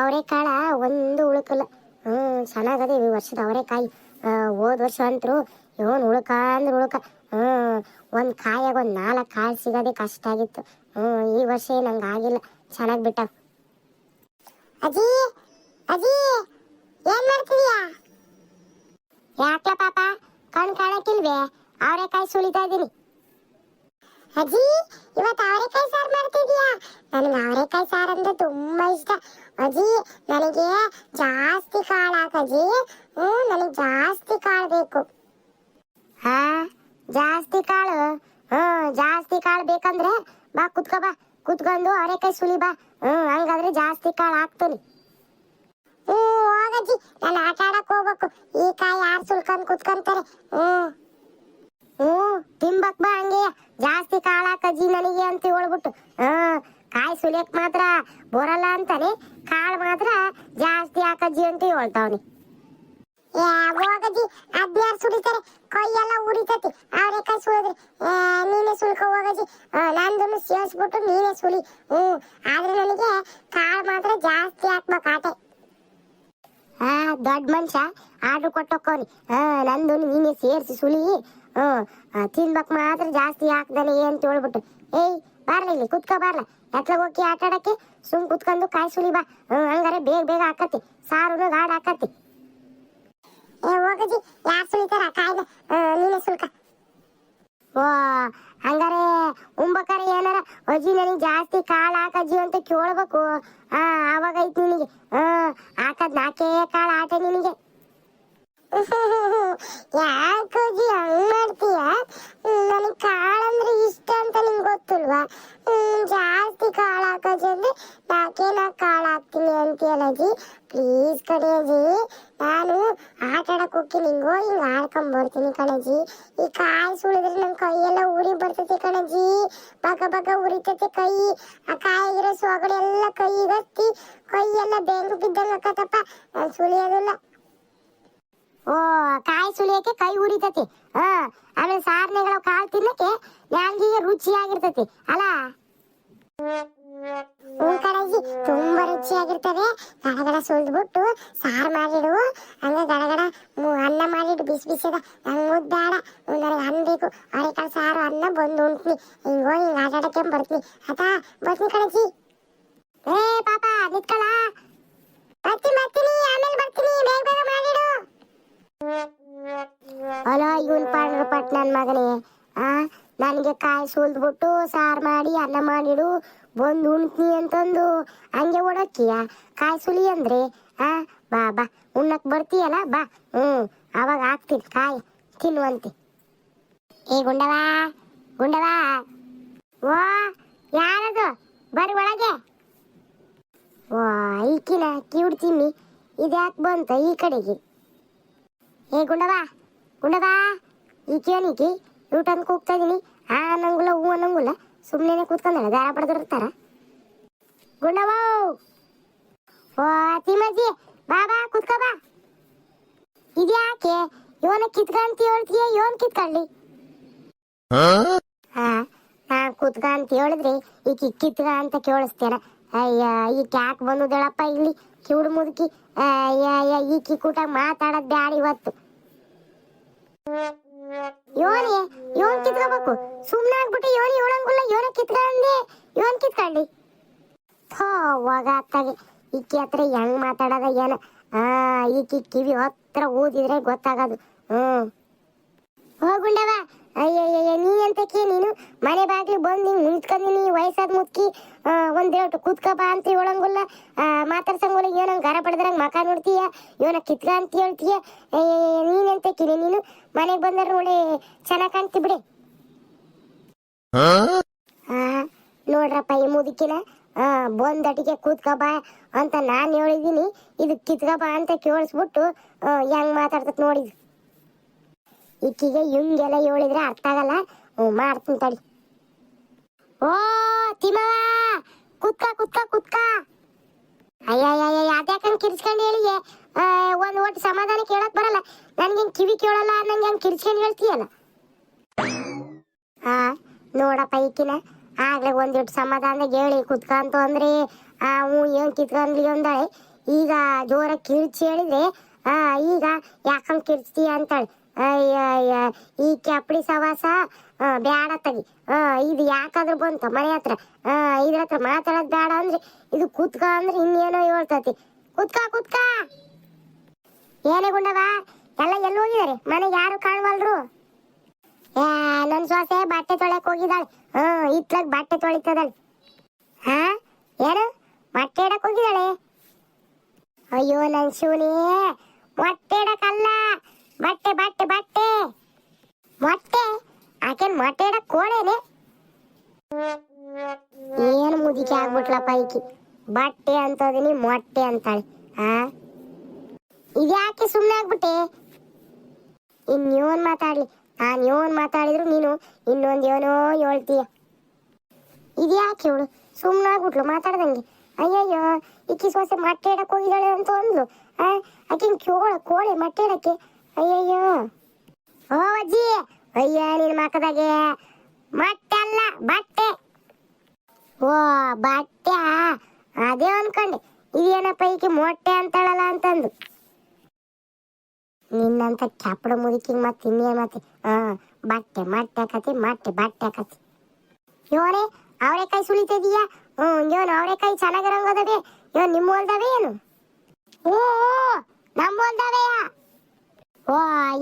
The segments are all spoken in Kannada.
ಅವರೆಕಾಳ ಒಂದು ಉಳುಕಲ್ಲ. ಹ್ಞೂ ಚೆನ್ನಾಗದೆ ಈ ವರ್ಷದ ಅವರೆಕಾಯಿ. ಹೋದ ವರ್ಷ ಅಂತರು ಇವನ್ ಉಳುಕ ಅಂದ್ರೆ ಉಳುಕ. ಹ್ಞೂ ಒಂದು ಕಾಯಾಗ ಒಂದು ನಾಲ್ಕು ಕಾಳು ಸಿಗೋದೇ ಕಷ್ಟ ಆಗಿತ್ತು. ಹ್ಞೂ ಈ ವರ್ಷ ನಂಗೆ ಆಗಿಲ್ಲ. ಚೆನ್ನಾಗಿ ಬಿಟ್ಟ ಅಜ್ಜಿ ಅಜ್ಜಿ ಏನ್ ಮಾಡ್ತಿದ್ಯಾ? ಯಾಕೆ ಪಾಪ? ಕಣ್ ಕಾಣಕ್ಕಿಲ್ವೇ? ಅವರೆಕಾಯಿ ಸುಳಿತಾ ಇದ್ದೀನಿ ಅಜ್ಜಿ ಇವತ್ತು ಅವರೆಕಾಯಿ ಸಾರು ಮಾಡ್ತಿದ್ಯಾ? ನನಗೆ ಅವರೆಕಾಯಿ ಸಾರು ಅಂದ್ರೆ ತುಂಬಾ ಇಷ್ಟ. ಅಜ್ಜಿ ನನಗೆ ಜಾಸ್ತಿ ಕಾಳು ಹಾಕಜ್ಜಿ ಹ್ಞೂ ನನಗೆ ಜಾಸ್ತಿ ಕಾಳು ಬೇಕು. ಹಾ, ಜಾಸ್ತಿ ಕಾಳು? ಹ್ಮ್, ಜಾಸ್ತಿ ಕಾಳು ಬೇಕಂದ್ರೆ ಬಾ, ಕುತ್ಕೋ ಬಾ. ಕುತ್ಕೊಂಡು ಅವರೆಕಾಯಿ ಸುಳಿ ಬಾ. ಹ್ಮ್, ಹಂಗಾದ್ರೆ ಜಾಸ್ತಿ ಕಾಳು ಹಾಕ್ತೀನಿ. ಹ್ಮ್ ಹೋಗಜ್ಜಿ ನಾನು ಆಟ ಆಡಕ್ ಹೋಗ್ಬೇಕು. ಈ ಕಾಯಿ ಯಾರು ಸುಳ್ಕೊಂಡು ಕುತ್ಕೊಂತಾರೆ? ಹ್ಮ್. ಹ್ಮ್ ತಿಂಬಕ್ ಬಾ ಹಂಗೆ. ಜಾಸ್ತಿ ಕಾಳು ಹಾಕಜ್ಜಿ ನನಗೆ ಅಂತ ಹೇಳ್ಬಿಟ್ಟು. ಹ್ಮ್ ಕಾಯಿ ಸುಲಿಯಕ್ ಮಾತ್ರ ಬರಲ್ಲ ಅಂತಾನೆ. ಕಾಳು ಮಾತ್ರ ಜಾಸ್ತಿ ಹಾಕಜ್ಜಿ ಅಂತ ಹೇಳ್ತಾವನಿ. ಹೋಗಜ್ಜಿ ಅದ್ಯಾರು ಸುಡಿತಾರೆ ಕೈಯೆಲ್ಲ ಉರಿತತಿ. ಅವರೇ ಕೈ ಸುಳಿದ್ರೆ ನೀನೇ ಸುಲ್ಕೊ ಹೋಗಜ್ಜಿ ನಂದನ್ನು ಸೇರಿಸ್ಬಿಟ್ಟು ನೀನೇ ಸುಲಿ. ಹ್ಮ್ ಆದ್ರೆ ನನಗೆ ಕಾಳು ಮಾತ್ರ ಜಾಸ್ತಿ ಹಾಕ್ಬೇಕು ಆಟೆ ಆ ದೊಡ್ಡ ಮನುಷ್ಯ ಆರ್ಡರ್ ಹಾ ನಂದು ನೀನೆ ಸೇರಿಸಿ ಸುಲಿ. ಆ, ತಿನ್ಬೇಕು ಮಾತ್ರ ಜಾಸ್ತಿ ಹಾಕ್ದಾನೆ ಅಂತ ಹೇಳ್ಬಿಟ್ಟು ಏಯ್ ಬಾರ್ಲ ಇಲ್ಲಿ ಕುತ್ಕೋ ಬಾರ್ಲ. ಎತ್ಲ ಹೋಗಿ ಆಟ ಆಡಕ್ಕೆ ಸುಮ್ ಕುತ್ಕೊಂಡು ಕಾಯಿ ಸುಳಿ ಬಾ. ಹ್ಮ್ ಹಂಗಾರೆ ಬೇಗ ಬೇಗ ಹಾಕತಿ ಸಾರು ಗಾಡ್ ಹಾಕತ್ತಿ. ಏ ಹೋಗಜಿ ಯಾರು ಸುಳಿತಾರ? ಕಾಯ್ದೆ ನೀನೇ ಸುಳ್ಕ. ಓ ಹಂಗಾರೆ ಉಂಬಕಾರ ಏನಾರ ಅಜ್ಜಿ ನನಗೆ ಜಾಸ್ತಿ ಕಾಳು ಹಾಕಜ್ಜಿ ಅಂತ ಕೇಳ್ಬೇಕು. ಆ ಅವಾಗ ಐತಿ ನಿನಗೆ ಹಾಕದ್ ನಾಲ್ಕೇ ಕಾಳು ಆಟ ನಿನಗೆ. ಯಾಕಜ್ಜಿ ಹಂಗ್ ಮಾಡ್ತೀಯ? ನನಗೆ ಕಾಳಂದ್ರೆ ಇಷ್ಟ ಅಂತ ನಿಂಗೆ ಗೊತ್ತಿಲ್ವಾ? ಜಾಸ್ತಿ ಕಾಳು ಹಾಕೋಜಿ ಅಂದ್ರೆ ನಾಲ್ಕೇ ನಾ ಕಾಳು ಹಾಕ್ತೀನಿ ಅಂತೀಯಲ್ಲಜಿ ಪ್ಲೀಸ್ ಕಣಜಿ, ನಾನು ಆಟ ಆಡಕ್ ಹೋಗಿ ನಿಂಗೋ ಹಿಂಗ್ ಆಡ್ಕೊಂಬರ್ತೀನಿ ಬರ್ತೀನಿ ಕಣಜ್ಜಿ ಈ ಕಾಯಿ ಸುಳಿದ್ರೆ ನನ್ ಕೈಯೆಲ್ಲ ಉರಿ ಬರ್ತೈತಿ ಕಣಜಿ. ಬಗ ಬಗ ಉರಿತೈತಿ ಕೈ. ಆ ಕಾಯಿಗಿರೋ ಸೊಗಡೆ ಎಲ್ಲ ಕೈಗೆ ಹತ್ತಿ ಕೈಯೆಲ್ಲ ಬೆಂಗ್ ಬಿದ್ದಂಗ ಆಕತ್ತಪ್ಪ. ನಾನ್ ಸುಳಿಯೋದಿಲ್ಲ. ಓ, ಕಾಯಿ ಸುಳಿಯಕ್ಕೆ ಕೈ ಉರಿತತಿ ಹಾ, ಆಮೇಲೆ ಸಾರ್ನೆಗಳ ಕಾಳು ತಿನ್ನಕ್ಕೆ ನ್ಯಾಂಗಿಗೆ ರುಚಿಯಾಗಿರ್ತತಿ. ಅಲ್ಲ ಹ್ಞೂ ತುಂಬಾ ರುಚಿಯಾಗಿರ್ತದೆ ಗಡಗಡ ಸುಲ್ದ್ಬಿಟ್ಟು ಸಾರು ಮಾಡಿಡು. ಹಂಗೆ ಗಡಗಡ ಅನ್ನ ಮಾಡಿಡು, ಬಿಸಿ ಬಿಸಿದ ನಂಗೆ ಮುದ್ದಾಡ ನನಗೆ ಅನ್ನ ಬೇಕು. ಅವರೆಕಾಳು, ಸಾರು, ಅನ್ನ, ಬಂದು ಉಂಟ್ನಿ ಹಿಂಗೋ ಹಿಂಗೆ ಆಟ ಆಡಕ್ಕೆ ಬರ್ತೀನಿ. ಆತಾ? ಬರ್ತೀನಿ ಕಣಜ್ಜಿ ಏ, ಪಾಪ ಪಟ್ ಮಗನೇ, ಆ, ನನಗೆ ಕಾಯಿ ಸುಲ್ದ್ಬಿಟ್ಟು ಸಾರು ಮಾಡಿ, ಅನ್ನ ಮಾಡಿಡು, ಬಂದು ಉಣ್ತೀನಿ ಅಂತಂದು. ಹಂಗೆ ಓಡಕ್ಕಿಯ? ಕಾಯಿ ಸುಲಿ ಅಂದ್ರೆ, ಆ, ಬಾ ಬಾ ಉಣ್ಣಕ್ಕೆ ಬರ್ತೀಯಲ್ಲ, ಬಾ. ಹ್ಞೂ ಅವಾಗ ಹಾಕ್ತೀನಿ, ಕಾಯಿ, ತಿನ್ನುವಂತೆ. ಏ ಗುಂಡವಾ ಗುಂಡವಾ ಓ, ಯಾರದು? ಬರ್ರಿ ಒಳಗೆ. ಓ, ಈಕಿನ ಕಿವಿಡ್ ತಿನ್ನಿ. ಇದ್ಯಾಕೆ ಬಂತ ಈ ಕಡೆಗೆ? ಏ ಗುಂಡವಾ ಗುಂಡವಾ ಈಕೇನಿಕಿ ಅಂತ ಕೂಗ್ತಾ ಇದೀನಿ. ಆ ಅನ್ನಂಗುಲ ಹೂ ಅನ್ನಂಗುಲ ಸುಮ್ಮನೆ ಕೂತ್ಕೊಂಡ ದಾರ ಪಡೆದಿರ್ತಾರ ಗುಂಡವ ಓ ತಿಮ್ಮಜ್ಜಿ ಬಾ ಬಾ ಕೂತ್ಕೋ ಬಾ. ಇದ್ಯಾಕೆ? ಇವನ ಕಿತ್ಕಂತ ಹೇಳ್ತೀಯ ಇವನ್ ಕಿತ್ಕೊಳ್ಳಿ? ಹಾ? ನಾ ಕೂತ್ಕ ಅಂತ ಹೇಳಿದ್ರೆ ಈಕಿ ಕಿತ್ಕ ಅಂತ ಕೇಳಿಸ್ತೇನ. ಅಯ್ಯ ಈಕೆ ಯಾಕೆ ಬಂದುದಳಪ್ಪ ಇಲ್ಲಿ? ಕಿವುಡು ಮುದುಕಿ. ಅಯ್ಯ ಅಯ್ಯ ಈಕಿ ಕೂಟ ಮಾತಾಡೋದ್ ಬ್ಯಾಡ ಇವತ್ತು. ಯೋನಿ, ಯೋನ್ ಕಿತ್ಕೋಬೇಕು. ಸುಮ್ಮನೆ ಆಗ್ಬಿಟ್ಟು ಯೋನಿ ಹೇಳಂಗಿಲ್ಲ ಯೋನ ಕಿತ್ಕೊಂಡೆ, ಯೋನ್ ಕಿತ್ಕೊಂಡಿ. ಥೋ ಹೋಗ ಅತ್ತಾಗೆ. ಈಕಿ ಹತ್ರ ಹೆಂಗ್ ಮಾತಾಡೋದ ಏನ? ಆ, ಈಕಿ ಕಿವಿ ಹತ್ರ ಊದಿದ್ರೆ ಗೊತ್ತಾಗೋದು. ಹ್ಮ್. ಹೋಗುಂಡವ ಅಯ್ಯಯ್ಯ ನೀನೆಂತಕ್ಕೆ ನೀನು? ಮನೆ ಬಾಗಿಲು ಬಂದು ಹಿಂಗ್ ನಿಂತ್ಕೊಂಡಿನಿ ವಯಸ್ಸಾದ ಮುತ್ಕಿ ಒಂದು ಹೇಳ್ಟು ಕೂತ್ಕಬಾ ಅಂತ ಹೇಳಂಗಿಲ್ಲ. ಮಾತಾಡ್ಸಂಗಿಲ್ಲ ಏನೋ ಗಾರ ಪಡೆದ್ರಂಗೆ ಮಕ ನೋಡ್ತೀಯ ಇವನ ಕಿತ್ಕ ಅಂತ ಹೇಳ್ತೀಯ. ಅಯ್ಯಯ್ಯ ನೀನೆಂತಕ್ಕಿನಿ ನೀನು? ಮನೆಗೆ ಬಂದ್ರೆ ನೋಡಿ ಚೆನ್ನಾಗ್ ಕಾಣ್ತಿ ಬಿಡಿ. ಆ ನೋಡ್ರಪ್ಪ ಈ ಮುದುಕಿನ ಬಂದ್ ಅಟಿಗೆ ಕೂತ್ಕಬಾ ಅಂತ ನಾನ್ ಹೇಳಿದೀನಿ ಇದು ಕಿತ್ಕಬಾ ಅಂತ ಕೇಳಿಸ್ಬಿಟ್ಟು ಹೆಂಗ್ ಮಾತಾಡ್ತತ್ ನೋಡಿ ಈಕಿಗೆ ಹಿಂಗೆಲ್ಲ ಹೇಳಿದ್ರೆ ಅರ್ಥ ಆಗಲ್ಲ. ಮಾಡ್ತೀನಿ ತಡಿ. ಓ ತಿಮ್ಮವ ಕುತ್ಕ ಕುತ್ಕ ಕುತ್ಕ. ಅಯ್ಯಯ್ಯ ಅದ್ಯಾಕಂಗ್ ಕಿರ್ಸ್ಕೊಂಡು ಹೇಳಿ? ಒಂದ್ ಒಟ್ಟು ಸಮಾಧಾನ ಕೇಳಕ್ ಬರಲ್ಲ. ನನ್ಗೆ ಕಿವಿ ಕೇಳಲ್ಲ, ನಂಗೆ ಹಂಗ್ ಕಿರ್ಸ್ಕೊಂಡು ಹೇಳ್ತೀಯಲ್ಲ? ಆ, ನೋಡಪ್ಪ ಈಕಿನ. ಆಗ್ಲೇ ಒಂದಿಟ್ಟು ಸಮಾಧಾನ ಹೇಳಿ ಕುತ್ಕಂತು ಅಂದ್ರೆ. ಆ, ಹ್ಞೂ, ಏನ್ ಕಿತ್ಕೊಂಡ್ಲಿ ಅಂದಾಳೆ. ಈಗ ಜೋರ ಕಿರ್ಚಿ ಹೇಳಿದ್ರೆ, ಆ, ಈಗ ಯಾಕಂಗ್ ಕಿರ್ಚ್ತೀಯ ಅಂತಾಳೆ. ಅಯ್ಯ ಈ ಕ್ಯಾಪ್ಡಿ ಸವಾಸ? ಬ್ಯಾಡ ತಗಿ ಇದು ಯಾಕಾದ್ರೂ ಬಂತ ಮನೆ ಹತ್ರ. ಇದ್ರ ಹತ್ರ ಮಾತಾಡೋದ್ ಬೇಡ ಅಂದ್ರೆ ಇದು ಕುತ್ಕ ಅಂದ್ರೆ ಇನ್ನೇನೋ ಹೇಳ್ತತಿ. ಕುತ್ಕ ಕುತ್ಕ. ಏನೇ ಗುಂಡವಾ ಎಲ್ಲ ಎಲ್ಲಿ ಹೋಗಿದಾರೆ ಮನೆ ಯಾರು ಕಾಣವಲ್ರು? ಏ, ನನ್ ಸೊಸೆ ಬಟ್ಟೆ ತೊಳೆಯಕ್ ಹೋಗಿದಾಳೆ ಹ್ಮ್ ಇತ್ಲಾಗ ಬಟ್ಟೆ ತೊಳಿತದಾಳೆ. ಹಾ? ಏನು? ಮೊಟ್ಟೆ ಇಡಕ್ ಹೋಗಿದ್ದಾಳೆ? ಅಯ್ಯೋ, ನನ್ ಶಿವನೇ. ಮೊಟ್ಟೆ ಬಟ್ಟೆ ಬಟ್ಟೆ ಬಟ್ಟೆ. ಮೊಟ್ಟೆ. ಆಕೆನ್ ಮೊಟ್ಟೆ ಇಡಕ್ ಕೋಳೇನೆ ಏನು ಮುದಿಕೆ ಆಗ್ಬಿಟ್ಲಪ್ಪ ಈಕಿ. ಬಟ್ಟೆ ಅಂತದಿನಿ ಮೊಟ್ಟೆ ಅಂತಾಳೆ. ಆ? ಇದ್ಯಾಕೆ ಸುಮ್ಮನೆ ಆಗ್ಬಿಟ್ಟೆ? ಇನ್ಯೋನ್ ಮಾತಾಡ್ಲಿ. ನಾನು ಯೋನ್ ಮಾತಾಡಿದ್ರು ನೀನು ಇನ್ನೊಂದ್ ಏನೋ ಹೇಳ್ತೀಯ. ಇದ್ಯಾಕೆ ಇವಳು? ಸುಮ್ಮನೆ ಆಗ್ಬಿಟ್ಲು ಮಾತಾಡ್ದಂಗೆ. ಅಯ್ಯಯ್ಯೋ ಇಕ್ಕಿ ಸೊಸೆ ಮೊಟ್ಟೆ ಇಡಕ್ ಹೋಗಿದ್ದಾಳೆ ಅಂತ ಅಂದ್ಲು. ಆ, ಆಕಿನ್ ಕೋಳ ಕೋಳೆ ಮೊಟ್ಟೆ ಇಡಕ್ಕೆ. ಅಯ್ಯಯ್ಯೋ. ಓ, ಅಜ್ಜಿ. ಅಯ್ಯ, ನಿನ್ ಮಕ್ಕದಾಗೆ ಮೊಟ್ಟೆ ಅಲ್ಲ, ಬಟ್ಟೆ. ಓ ಬಟ್ಟೆ ಅದೇ ಅನ್ಕೊಂಡೆ. ಇದೇನಪ್ಪ ಈಕೆ ಮೊಟ್ಟೆ ಅಂತಾಳಲ್ಲ ಅಂತಂದು. ನಿನ್ನಂತ ಕ್ಯಾಪಡ ಮುದುಕಿಗೆ ಮತ್ತೆ ಇನ್ನೇನ್ ಮತ್ತೆ? ಹಾ, ಬಟ್ಟೆ, ಮಟ್ಟೆ ಹಾಕತಿ, ಮಟ್ಟೆ, ಬಟ್ಟೆ ಹಾಕತಿ. ಯೋನೆ, ಅವರೆಕಾಯಿ ಸುಳಿತಿದೀಯಾ ಹ್ಮ್ ಇವನು ಅವರೆಕಾಯಿ ಚೆನ್ನಾಗಿರಂಗದವೆ ಇವನು ನಿಮ್ಮ ಹೊಲ್ದವೆ ಏನು ಓ ನಮ್ಮ ಹೊಲ್ದವೆಯಾ ಓ,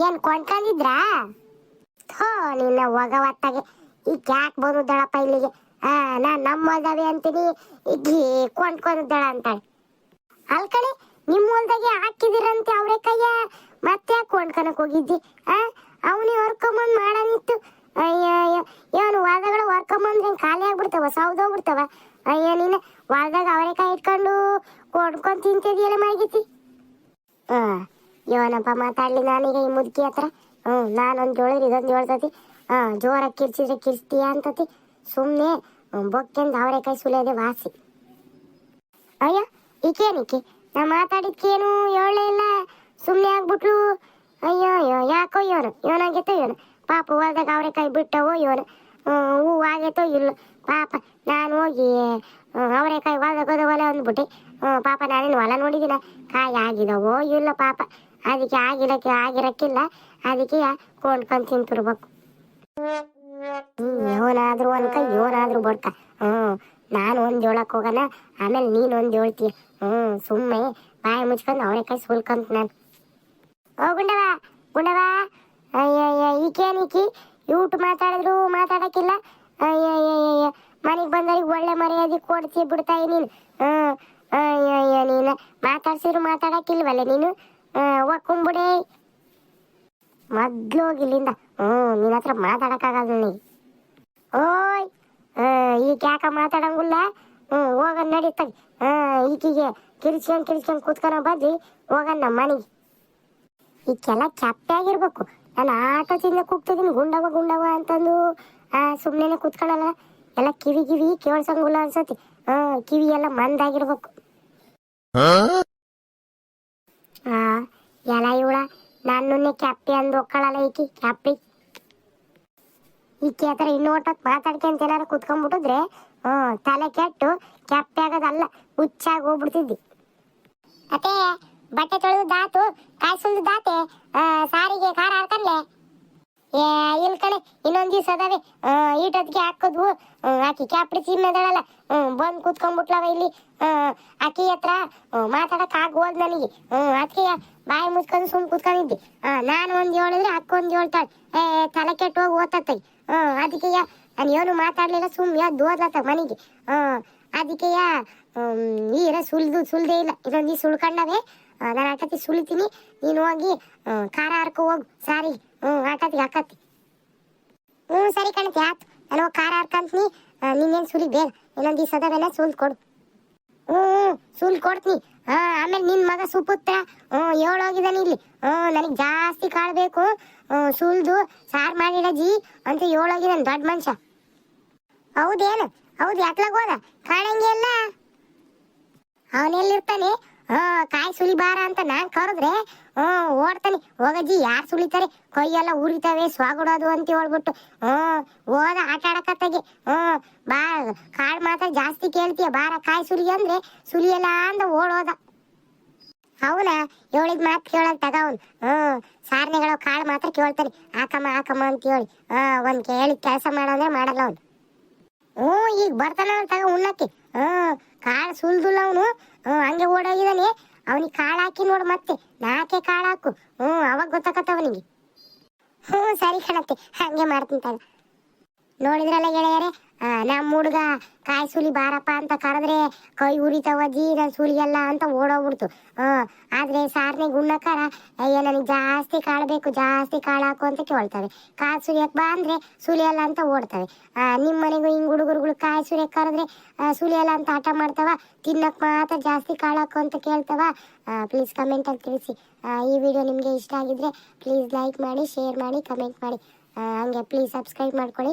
ಏನ್ ಕೊಂಡ್ಕೊಂಡಿದ್ರಾ ಹೋ ನಿನ್ನ ಒಗವತ್ತಾಗೆ. ಈಗ ಯಾಕೆ ಬಂದಳಪ್ಪ ಇಲ್ಲಿಗೆ? ಆ ನಾ ನಮ್ಮ ಹೊಲ್ದಾವೆ ಅಂತೀನಿ. ಈಗ ಕೊಂಡ್ಕೊಂಡಳ ಅಂತಾಳೆ. ಅಲ್ಕಡೆ ನಿಮ್ಮ ಹೊಲ್ದಾಗೆ ಹಾಕಿದಿರಂತೆ ಕೈಯ? ಮತ್ತೆ ಯಾಕೆ ಕೊಂಡ್ಕನಕ್ ಹೋಗಿದ್ದಿ? ಆ, ಅವನೇ ಹೊರ್ಕೊಂಬಂದ್ ಮಾಡನಿತ್ತು. ಏನು ಹೊಲ್ದಗಳ ಹೊರ್ಕೊಂಬಂದ್ರೆ ಖಾಲಿ ಆಗ್ಬಿಡ್ತಾವ ಸೌದೋಗ್ಬಿಡ್ತಾವ ಅಯ್ಯ, ನೀನು ಹೊಲ್ದಾಗ ಅವರೆಕಾಯಿ ಇಟ್ಕೊಂಡು ಕೊಂಡ್ಕೊಂಡ್ ತಿಂತಿದ್ಯಲ್ಲ ಮಾಡಿತಿ ಹಾ ಇವನಪ್ಪ ಮಾತಾಡ್ಲಿ ನಾನೀಗ ಈ ಮುದುಕಿ ಹತ್ರ. ಹ್ಞೂ ನಾನೊಂದು ಹೇಳಿದ್ರೆ ಇದೊಂದು ಹೇಳ್ತತಿ ಹಾ, ಜೋರಾಗಿ ಕಿರ್ಚಿದ್ರೆ ಕಿರ್ಸ್ತೀಯ ಅಂತತಿ. ಸುಮ್ಮನೆ ಬೊಕ್ಕೆಂದು ಅವರೆಕಾಯಿ ಸುಲಿಯೋದೆ ವಾಸಿ. ಅಯ್ಯ ಈಕೇನಿಕೆ ನಾ ಮಾತಾಡಿದ್ಕೇನು ಹೇಳಲೇ ಇಲ್ಲ. ಸುಮ್ಮನೆ ಆಗ್ಬಿಟ್ಲು ಅಯ್ಯೋ ಅಯ್ಯೋ, ಯಾಕೋ ಇವನು? ಇವನಾಗೈತೋ ಇವನು ಪಾಪ ಹೊಲ್ದಾಗ ಅವರೆಕಾಯಿ ಬಿಟ್ಟವೋ ಇವನು? ಹೂವು ಆಗೈತೋ ಇಲ್ಲ ಪಾಪ, ನಾನು ಹೋಗಿ ಅವರೆಕಾಯಿ ಹೊಲ್ದಾಗ ಹೋದ ಒಲೆ ಅಂದ್ಬಿಟ್ಟೆ. ಹ್ಮ್, ಪಾಪ ನಾನೇನು ಹೊಲ ನೋಡಿದಿನ. ಕಾಯಿ ಆಗಿದವೋ ಇಲ್ಲ ಪಾಪ. ಅದಕ್ಕೆ ಆಗಿರಕ್ಕೆ ಆಗಿರಕ್ಕಿಲ್ಲ. ಅದಕ್ಕೆ ಕೊಂಡ್ಕೊಂಡು ತಿಂತಿರ್ಬೇಕು. ಯೋನಾದ್ರೂ ಅನ್ಕ ಇವನಾದ್ರೂ ಬಡ್ಕ ಹ್ಮ್ ನಾನು ಒಂದ್ ಹೇಳಕ್ ಹೋಗೋಣ ಆಮೇಲೆ ನೀನ್ ಒಂದ್ ಹೇಳ್ತೀಯ ಹ್ಮ್ ಸುಮ್ಮನೆ ಬಾಯಿ ಮುಚ್ಕೊಂಡು ಕೈ ಸುಲ್ಕಂತ ನಾನು. ಓ ಗುಂಡವ ಗುಂಡವ ಅಯ್ಯಯ್ಯ ಈಕೇನ್ ಈಕಿ? ಯೂಟ್ ಮಾತಾಡಿದ್ರು ಮಾತಾಡಕ್ಕಿಲ್ಲ. ಮನೆಗೆ ಬಂದವ್ರಿಗೆ ಒಳ್ಳೆ ಮರ್ಯಾದಿ ಕೊಡ್ತಿ ಬಿಡ್ತಾ ನೀನು. ಹ್ಮ್ ಅಯ್ಯಯ್ಯ, ನೀನು ಮಾತಾಡ್ಸಿದ್ರು ಮಾತಾಡಕ್ಕಿಲ್ವಲ್ಲ ನೀನು? ಒಕ್ಕೊಂಬಿಡೆ ಮೊದ್ಲು ಹೋಗಿ ಇಲ್ಲಿಂದ. ಹ್ಮ್, ನಿನ್ನ ಹತ್ರ ಮಾತಾಡಕ್ಕಾಗಲ್ಲ ನೀ ಓಯ್ ಈಗ ಯಾಕ ಮಾತಾಡಂಗಿಲ್ಲ? ಹ್ಮ್, ಹೋಗ ನಡೀತಾಗ ಈಕಿಗೆ ಕಿರ್ಚ್ಕೊಂಡ್ ಕಿರ್ಚ್ಕೊಂಡ್ ಕೂತ್ಕೊಂಡು ಬದ್ಲಿ ಹೋಗಣ ನಮ್ಮ ಮನೆಗೆ. ಈಕೆಲ್ಲ ಚಪ್ಪೆಯಾಗಿರ್ಬೇಕು ನಾನು ಆಟದಿಂದ ಕೂಗ್ತಿದ್ದೀನಿ. ಗುಂಡವ ಗುಂಡವ ಅಂತಂದು ಸುಮ್ಮನೆ ಕೂತ್ಕೊಳ್ಳಲ್ಲ. ಎಲ್ಲ ಕಿವಿ ಕಿವಿ ಕೇಳ್ಸಂಗಿಲ್ಲ ಅನ್ಸತಿ ಹಾ ಕಿವಿ ಎಲ್ಲ ಮಂದಾಗಿರ್ಬೇಕು. ಆ, ಎಲ್ಲ ಇವಳ ನನ್ನನ್ನೇ ಕ್ಯಾಪಿ ಅಂದು ಒಕ್ಕಳಲ್ಲ ಈಕಿ ಕ್ಯಾಪಿ ಈಕೆ ಹತ್ರ ಇನ್ನೂ ಒಟ್ಟೊತ್ತು ಮಾತಾಡ್ಕೊಂತ ಏನಾರ ಕುತ್ಕೊಂಡ್ಬಿಟ್ಟಿದ್ರೆ ಹ್ಮ್ ತಲೆ ಕೆಟ್ಟು ಕ್ಯಾಪಿ ಬಟ್ಟೆ ತೊಳೆದು ದಾತು, ಕಾಯಿ ಸುಲ್ದು ದಾತೆ ಸಾರಿಗೆ ಖಾರ ಹಾಕನ್ಲೆ ಏ ಇಲ್ ಕಣೆ ಇನ್ನೊಂದ್ ದಿವಸ ಅದಾವೆ. ಆ, ಈಟೊತ್ತಿಗೆ ಹಾಕೋದ್ವು ಆಕಿ ಕ್ಯಾಪ್ಡಿ ಚಿನ್ನದಳಲ್ಲ ಹ್ಮ್ ಬಂದ್ ಕೂತ್ಕೊಂಡ್ಬಿಟ್ಲವ ಇಲ್ಲಿ. ಆಕಿ ಹತ್ರ ಮಾತಾಡಕ್ ಆಗೋದ್ ನನಗೆ. ಅದಕ್ಕೆ ಬಾಯಿ ಮುಚ್ಕೊಂಡು ಸುಮ್ ಕೂತ್ಕೊಂಡಿದ್ದೆ. ನಾನು ಒಂದ್ ಹೇಳಿದ್ರೆ ಅಕ್ಕ ಒಂದ್ ಹೇಳ್ತಾಳೆ ಏ ತಲೆ ಕೆಟ್ಟು ಹೋಗಿ ಅದಕ್ಕೆ ನಾನು ಏನು ಮಾತಾಡ್ಲಿಲ್ಲ ಸುಮ್ ಎದ್ದು ಓದ್ಲತ್ತ ಮನೆಗೆ. ಅದಕ್ಕೆ ನೀರ ಸುಲ್ದು ಸುಲ್ದೇ ಇಲ್ಲ. ಇದೊಂದು ಸುಳ್ಕೊಂಡವೆ. ನಾನು ಆಟತಿ ಸುಳಿತೀನಿ. ನೀನು ಹೋಗಿ ಖಾರ ಹರ್ಕೊ ಹೋಗು. ಸಾರಿ. ಹ್ಞೂ ಆಟತಿಗೆ ಹಾಕತ್ತಿ. ಹ್ಞೂ, ಸರಿ ಕಣತಿ ಆತು ನಾನು ಖಾರ ಹಾರ್ಕಂತೀನಿ ನಿನ್ನೇನು ಸುಲಿ ಬೇಗ ಇನ್ನೊಂದು ದಿವಸ ಅದಾವೆಲ್ಲ ಸುಲ್ ಕೊಡು. ಹ್ಞೂ ಸುಲ್ ಕೊಡ್ತೀನಿ. ಹಾಂ, ಆಮೇಲೆ ನಿನ್ ಮಗ ಸುಪುತ್ರ. ಹ್ಞೂ ಏಳೋಗಿದ್ದಾನೆ ಇಲ್ಲಿ. ಹ್ಞೂ, ನನಗೆ ಜಾಸ್ತಿ ಕಾಳು ಬೇಕು. ಸುಲ್ದು, ಸಾರು ಮಾಡಿಡಜಿ ಅಂತ ಏಳೋಗಿದ್ದಾನೆ ದೊಡ್ಡ ಮನುಷ್ಯ ಹೌದೇನು? ಹೌದು ಎತ್ಲಾಗ ಹೋದ? ಕಾಣಂಗೆ ಇಲ್ಲ? ಅವನೆಲ್ಲಿರ್ತಾನೆ ಕಾಯಿ ಸುಲಿಬಾರ ಅಂತ ನಾನ್ ಕರೆದ್ರೆ ಹ್ಮ್ ಓಡ್ತಾನೆ. ಹೋಗಜ್ಜಿ, ಯಾರ್ ಸುಳಿತಾರೆ ಕೈಯೆಲ್ಲ ಉರಿತಾವೆ, ಸ್ವಾಗುಡೋದು ಅಂತ ಹೇಳ್ಬಿಟ್ಟು ಹ್ಮ್ ಹೋದ ಆಟ ಆಡಕತ್ತಾಗೆ ಹ್ಮ್ ಬಾ, ಕಾಳು ಮಾತ್ರ ಜಾಸ್ತಿ ಕೇಳ್ತೀಯ, ಬಾರ ಕಾಯಿ ಸುಲಿ ಅಂದ್ರೆ ಸುಲಿಯಲ್ಲ ಅಂದ ಓಡೋದ. ಅವನ ಹೇಳಿದ ಮಾತು ಕೇಳಲ್ ತಗ ಅವ್ನ್ ಹ್ಮ್ ಸಾರ್ನೆಗಳ ಕಾಳು ಮಾತ್ರ ಕೇಳ್ತಾನೆ ಹಾಕಮ್ಮ ಹಾಕಮ್ಮ ಅಂತ ಹೇಳಿ ಹಾ ಒಂದ್ ಕೇಳಿ ಕೆಲಸ ಮಾಡೋದ್ರೆ ಮಾಡಲ್ಲ ಅವ್ನ್. ಹ್ಞೂ, ಈಗ ಬರ್ತಾನ ತಗ ಉಣ್ಣಕ್ಕೆ ಹ್ಮ್ ಕಾಳು ಸುಲ್ದುಲ್ಲ ಅವನು ಹ್ಮ್ ಹಂಗೆ ಓಡೋಗಿದಾನೆ ಅವನಿಗೆ ಕಾಳು ಹಾಕಿ ನೋಡು ಮತ್ತೆ. ನಾಕೆ ಕಾಳು ಹಾಕು? ಹ್ಮ್ ಅವಾಗ ಗೊತ್ತಾಕತ್ತ ಅವನಿಗೆ. ಹ್ಞೂ, ಸರಿ ಕಣತ್ತೆ. ಹಂಗೆ ಮಾಡ್ತೀನಿ ತಗ ನೋಡಿದ್ರಲ್ಲ ಗೆಳೆಯರೆ? ನಮ್ಮ ಹುಡುಗ ಕಾಯಿ ಸುಲಿ ಬಾರಪ್ಪ ಅಂತ ಕರೆದ್ರೆ ಕೈ ಉರಿತವಜ್ಜಿ ನನ್ನ ಸುಲಿಯಲ್ಲ ಅಂತ ಓಡೋಗ್ಬಿಡ್ತು. ಆ ಆದ್ರೆ ಸಾರನೆ ಗುಣ್ಣಕಾರ ಅಯ್ಯ, ನನಗೆ ಜಾಸ್ತಿ ಕಾಳು ಬೇಕು ಜಾಸ್ತಿ ಕಾಳು ಹಾಕು ಅಂತ ಕೇಳ್ತವೆ ಕಾಯಿ ಸುಲಿಯಕ್ಕೆ ಬಾ ಅಂದ್ರೆ ಸುಲಿಯಲ್ಲ ಅಂತ ಓಡ್ತವೆ ನಿಮ್ಮ ಮನೆಗೂ ಹಿಂಗ್ ಹುಡುಗರುಗಳು ಕಾಯಿ ಸುಲಿಯಕ್ ಕರೆದ್ರೆ ಸುಲಿಯಲ್ಲ ಅಂತ ಆಟ ಮಾಡ್ತಾವ, ತಿನ್ನಕ್ ಮಾತ್ರ ಜಾಸ್ತಿ ಕಾಳು ಹಾಕು ಅಂತ ಕೇಳ್ತಾವ. ಪ್ಲೀಸ್ ಕಮೆಂಟ್ ಅಲ್ಲಿ ತಿಳಿಸಿ. ಈ ವಿಡಿಯೋ ನಿಮಗೆ ಇಷ್ಟ ಆಗಿದ್ರೆ ಪ್ಲೀಸ್ ಲೈಕ್ ಮಾಡಿ ಶೇರ್ ಮಾಡಿ ಕಮೆಂಟ್ ಮಾಡಿ. ಹಂಗೆ ಪ್ಲೀಸ್ ಸಬ್ಸ್ಕ್ರೈಬ್ ಮಾಡ್ಕೊಳ್ಳಿ.